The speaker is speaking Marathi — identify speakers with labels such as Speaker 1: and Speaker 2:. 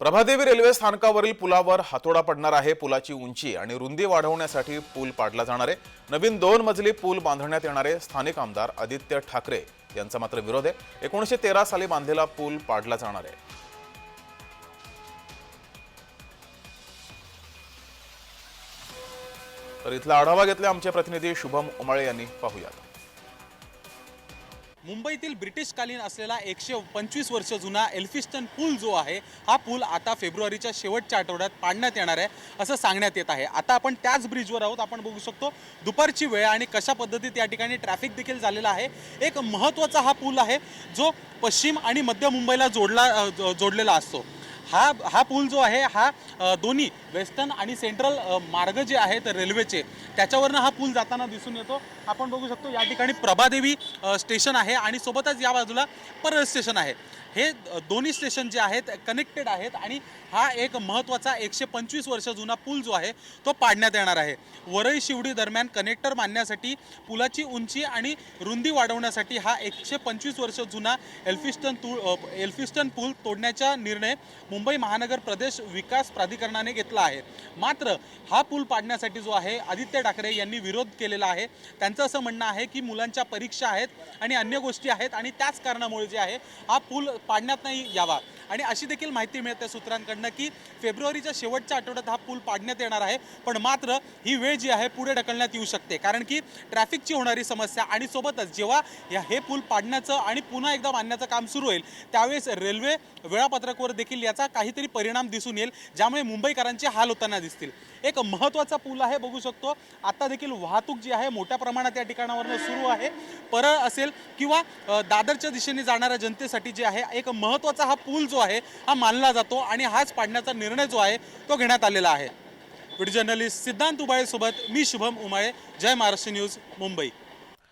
Speaker 1: प्रभादेवी रेल्वे स्थानकावरील पुलावर हातोडा पडणार आहे. पुलाची उंची आणि रुंदी वाढवण्यासाठी पूल पाडला जाणार आहे. नवीन दोन मजली पूल बांधण्यात येणारे स्थानिक आमदार आदित्य ठाकरे यांचा मात्र विरोध आहे. एकोणीसशे तेरा साली बांधलेला पूल पाडला जाणार आहे. तर इथला आढावा घेतला आमचे प्रतिनिधी शुभम उमाळे यांनी. पाहूयात.
Speaker 2: मुंबईतील ब्रिटिशकालीन असलेला एकशे पंचवीस वर्ष जुना एल्फिस्टन पूल जो आहे हा पूल आता फेब्रुवारीच्या शेवटच्या आठवड्यात पाडण्यात येणार आहे असं सांगण्यात येत आहे. आता आपण त्याच ब्रिजवर आहोत आपण बघू शकतो दुपारची वेळ आणि कशा पद्धतीत या ठिकाणी ट्रॅफिक देखील झालेला आहे. एक महत्त्वाचा हा पूल आहे जो पश्चिम आणि मध्य मुंबईला जोडला जोडलेला असतो. हा हा पूल जो आहे हा दोन्ही वेस्टर्न आणि सेंट्रल मार्ग जे आहेत रेल्वेचे त्याच्यावरनं हा पूल जाताना दिसून येतो. आपण बघू शकतो या ठिकाणी प्रभादेवी स्टेशन आहे आणि सोबतच या बाजूला परळ स्टेशन आहे. हे दोन्ही स्टेशन जे आहेत कनेक्टेड आहेत आणि हा एक महत्त्वाचा एकशे पंचवीस वर्ष जुना पूल जो आहे तो पाडण्यात येणार आहे. वरई शिवडी दरम्यान कनेक्टर मानण्यासाठी पुलाची उंची आणि रुंदी वाढवण्यासाठी हा एकशे पंचवीस वर्ष जुना एल्फिस्टन तू एल्फिस्टन पूल तोडण्याचा निर्णय मुंबई महानगर प्रदेश विकास प्राधिकरणाने घेतला आहे. मात्र हा पूल पाडण्यासाठी जो आहे आदित्य ठाकरे यांनी विरोध केलेला आहे. त्यांचं असं म्हणणं आहे की मुलांच्या परीक्षा आहेत आणि अन्य गोष्टी आहेत आणि त्याच कारणामुळे जे आहे हा पूल पाडण्यात नाही यावा. आणि अशी देखील माहिती मिळते सूत्रांकडनं की फेब्रुवारीच्या शेवटच्या आठवड्यात हा पूल पाडण्यात येणार आहे. पण मात्र ही वेळ जी आहे पुढे ढकलण्यात येऊ शकते. कारण की ट्रॅफिकची होणारी समस्या आणि सोबतच जेव्हा या हे पूल पाडण्याचं आणि पुन्हा एकदा बांधण्याचं काम सुरू होईल त्यावेळेस रेल्वे वेळापत्रकावर देखील याचा काहीतरी परिणाम दिसून येईल ज्यामुळे मुंबईकरांचे हाल होताना दिसतील. एक महत्त्वाचा पूल आहे बघू शकतो. आता देखील वाहतूक जी आहे मोठ्या प्रमाणात या ठिकाणावरनं सुरू आहे. परळ असेल किंवा दादरच्या दिशेने जाणाऱ्या जनतेसाठी जे आहे एक महत्त्वाचा हा पूल जो आहे हा मानला जातो आणि हाच पाडण्याचा निर्णय जो आहे तो घेण्यात आलेला आहे. व्हिडिओ जर्नलिस्ट सिद्धांत उबाळेसोबत मी शुभम उमाळे जय महाराष्ट्र न्यूज मुंबई.